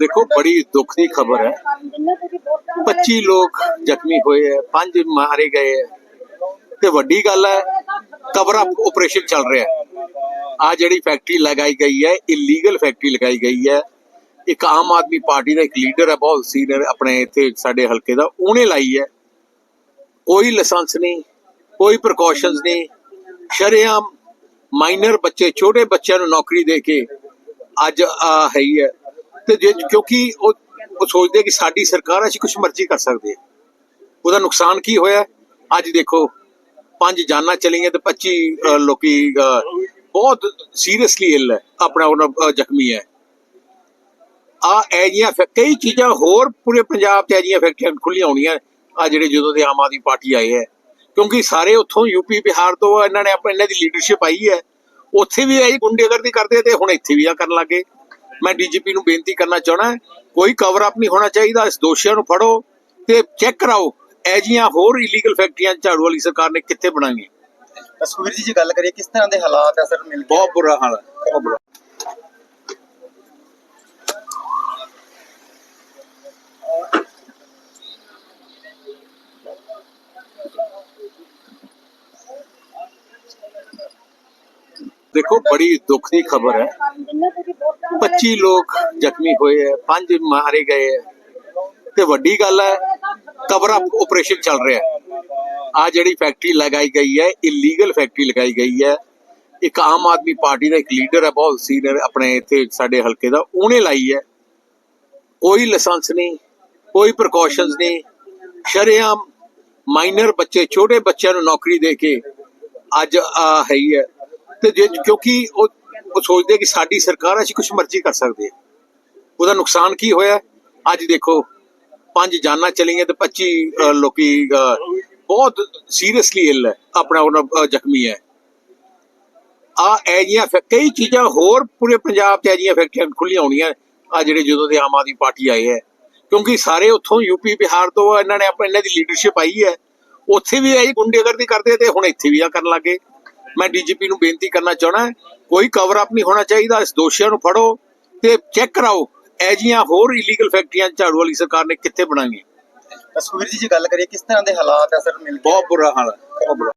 ਦੇਖੋ, ਬੜੀ ਦੁੱਖ ਦੀ ਖਬਰ ਹੈ। 25 ਲੋਕ ਜ਼ਖਮੀ ਹੋਏ ਹੈ, ਪੰਜ ਮਾਰੇ ਗਏ ਹੈ। ਤੇ ਵੱਡੀ ਗੱਲ ਹੈ ਕਵਰ ਅਪ ਆਪਰੇਸ਼ਨ ਚੱਲ ਰਿਹਾ ਹੈ। ਆ ਜਿਹੜੀ ਫੈਕਟਰੀ ਲਗਾਈ ਗਈ ਹੈ ਇਲੀਗਲ ਫੈਕਟਰੀ ਲਗਾਈ ਗਈ ਹੈ। ਇੱਕ ਆਮ ਆਦਮੀ ਪਾਰਟੀ ਦਾ ਇੱਕ ਲੀਡਰ ਹੈ, ਬਹੁਤ ਸੀਨੀਅਰ ਆਪਣੇ ਇੱਥੇ ਸਾਡੇ ਹਲਕੇ ਦਾ, ਉਹਨੇ ਲਾਈ ਹੈ। ਕੋਈ ਲਾਇਸੈਂਸ ਨਹੀਂ, ਕੋਈ ਪ੍ਰੀਕਾਸ਼ਨਸ ਨਹੀਂ। ਸ਼ਰੇਆਮ ਮਾਈਨਰ ਬੱਚੇ, ਛੋਟੇ ਬੱਚਿਆਂ ਨੂੰ ਨੌਕਰੀ ਦੇ ਕੇ ਅੱਜ ਆ ਹੈ ਹੈ। ਤੇ ਜੇ ਕਿਉਂਕਿ ਉਹ ਉਹ ਸੋਚਦੇ ਕਿ ਸਾਡੀ ਸਰਕਾਰ ਅਸੀਂ ਕੁਝ ਮਰਜ਼ੀ ਕਰ ਸਕਦੇ ਹਾਂ ਉਹਦਾ ਨੁਕਸਾਨ ਕੀ ਹੋਇਆ? ਅੱਜ ਦੇਖੋ, ਪੰਜ ਜਾਨਾਂ ਚਲੀਆਂ ਤੇ 25 ਲੋਕੀ ਬਹੁਤ ਸੀਰੀਅਸਲੀ ਇਲ ਹੈ, ਆਪਣਾ ਉਹਨਾਂ ਜ਼ਖਮੀ ਹੈ। ਆ ਐਜੀਆਂ ਕਈ ਚੀਜ਼ਾਂ ਹੋਰ ਪੂਰੇ ਪੰਜਾਬ 'ਚ ਐਜੀਆਂ ਫੈਕਟਰੀਆਂ ਖੁੱਲੀਆਂ ਹੋਣੀਆਂ, ਆ ਜਿਹੜੇ ਜਦੋਂ ਦੇ ਆਮ ਆਦਮੀ ਪਾਰਟੀ ਆਏ ਹੈ। ਕਿਉਂਕਿ ਸਾਰੇ ਉੱਥੋਂ ਯੂਪੀ ਬਿਹਾਰ ਤੋਂ ਇਹਨਾਂ ਨੇ ਆਪਣੇ ਇਹਨਾਂ ਦੀ ਲੀਡਰਸ਼ਿਪ ਆਈ ਹੈ। ਉੱਥੇ ਵੀ ਇਹ ਗੁੰਡੇਗਰਦੀ ਕਰਦੇ ਤੇ ਹੁਣ ਇੱਥੇ ਵੀ ਆ ਕਰਨ ਲੱਗੇ। ਮੈਂ ਡੀਜੀਪੀ ਨੂੰ ਬੇਨਤੀ ਕਰਨਾ ਚਾਹਣਾ ਕੋਈ ਕਵਰ ਅਪ ਨਹੀਂ ਹੋਣਾ ਚਾਹੀਦਾ ਇਸ ਦੋਸ਼ੀਆਂ ਨੂੰ ਫੜੋ ਤੇ ਚੈੱਕ ਕਰਾਓ ਐਜੀਆਂ ਹੋਰ ਇਲੀਗਲ ਫੈਕਟਰੀਆਂ ਝਾੜੂ ਵਾਲੀ ਸਰਕਾਰ ਨੇ ਕਿੱਥੇ ਬਣਾਈਆਂ। ਸੁਖਵੀਰ ਜੀ ਜੇ ਗੱਲ ਕਰੀਏ ਕਿਸ ਤਰ੍ਹਾਂ ਦੇ ਹਾਲਾਤ ਹੈ ਸਰ ਮਿਲ ਕੇ ਬਹੁਤ ਬੁਰਾ ਹਾਲ ਹੈ ਬਹੁਤ ਬੁਰਾ। ਦੇਖੋ ਬੜੀ ਦੁੱਖ ਦੀ ਖਬਰ ਹੈ। 25 ਲੋਕ ਜ਼ਖਮੀ ਹੋਏ ਹੈ, ਪੰਜ ਮਾਰੇ ਗਏ ਹੈ। ਤੇ ਵੱਡੀ ਗੱਲ ਹੈ ਕਵਰ ਅਪ ਆਪਰੇਸ਼ਨ ਚੱਲ ਰਿਹਾ ਆ ਜਿਹੜੀ ਫੈਕਟਰੀ ਲਗਾਈ ਗਈ ਹੈ ਇਲੀਗਲ ਫੈਕਟਰੀ ਲਗਾਈ ਗਈ ਹੈ। ਇੱਕ ਆਮ ਆਦਮੀ ਪਾਰਟੀ ਦਾ ਇੱਕ ਲੀਡਰ ਹੈ, ਬਹੁਤ ਸੀਨੀਅਰ ਆਪਣੇ ਇੱਥੇ ਸਾਡੇ ਹਲਕੇ ਦਾ, ਉਹਨੇ ਲਾਈ ਹੈ। ਕੋਈ ਲਾਇਸੈਂਸ ਨਹੀਂ, ਕੋਈ ਪ੍ਰੀਕਾਸ਼ਨਸ ਨਹੀਂ। ਸ਼ਰੇਆਮ ਮਾਈਨਰ ਬੱਚੇ, ਛੋਟੇ ਬੱਚਿਆਂ ਨੂੰ ਨੌਕਰੀ ਦੇ ਕੇ ਅੱਜ ਆ ਹੈ ਹੀ ਹੈ। ਤੇ ਜੇ ਕਿਉਂਕਿ ਉਹ ਉਹ ਸੋਚਦੇ ਕਿ ਸਾਡੀ ਸਰਕਾਰ ਅਸੀਂ ਕੁਝ ਮਰਜ਼ੀ ਕਰ ਸਕਦੇ ਹਾਂ ਉਹਦਾ ਨੁਕਸਾਨ ਕੀ ਹੋਇਆ? ਅੱਜ ਦੇਖੋ, ਪੰਜ ਜਾਨਾਂ ਚਲੀਆਂ ਤੇ 25 ਲੋਕੀ ਬਹੁਤ ਸੀਰੀਅਸਲੀ ਇਲ ਹੈ, ਆਪਣਾ ਉਹਨਾਂ ਜ਼ਖਮੀ ਹੈ। ਆ ਐਜੀਆਂ ਕਈ ਚੀਜ਼ਾਂ ਹੋਰ ਪੂਰੇ ਪੰਜਾਬ 'ਚ ਐਜੀਆਂ ਫੈਕਟਰੀਆਂ ਖੁੱਲੀਆਂ ਹੋਣੀਆਂ, ਆ ਜਿਹੜੇ ਜਦੋਂ ਦੇ ਆਮ ਆਦਮੀ ਪਾਰਟੀ ਆਏ ਹੈ। ਕਿਉਂਕਿ ਸਾਰੇ ਉੱਥੋਂ ਯੂਪੀ ਬਿਹਾਰ ਤੋਂ ਇਹਨਾਂ ਨੇ ਆਪਣੇ, ਇਹਨਾਂ ਦੀ ਲੀਡਰਸ਼ਿਪ ਆਈ ਹੈ। ਉੱਥੇ ਵੀ ਇਹ ਗੁੰਡੇਗਰਦੀ ਕਰਦੇ ਤੇ ਹੁਣ ਇੱਥੇ ਵੀ ਆ ਕਰਨ ਲੱਗੇ ਮੈਂ ਡੀਜੀਪੀ ਨੂੰ ਬੇਨਤੀ ਕਰਨਾ ਚਾਹਣਾ ਕੋਈ ਕਵਰ ਅਪ ਨਹੀਂ ਹੋਣਾ ਚਾਹੀਦਾ ਇਸ ਦੋਸ਼ੀਆਂ ਨੂੰ ਫੜੋ ਤੇ ਚੈੱਕ ਕਰਾਓ ਐਜੀਆਂ ਹੋਰ ਇਲੀਗਲ ਫੈਕਟਰੀਆਂ ਝਾੜੂ ਵਾਲੀ ਸਰਕਾਰ ਨੇ ਕਿੱਥੇ ਬਣਾਈਆਂ। ਸੁਖਵੀਰ ਜੀ ਜੇ ਗੱਲ ਕਰੀਏ ਕਿਸ ਤਰ੍ਹਾਂ ਦੇ ਹਾਲਾਤ ਹੈ ਸਰ ਮਿਲ ਕੇ ਬਹੁਤ ਬੁਰਾ ਹਾਲ ਹੈ ਬਹੁਤ ਬੁਰਾ।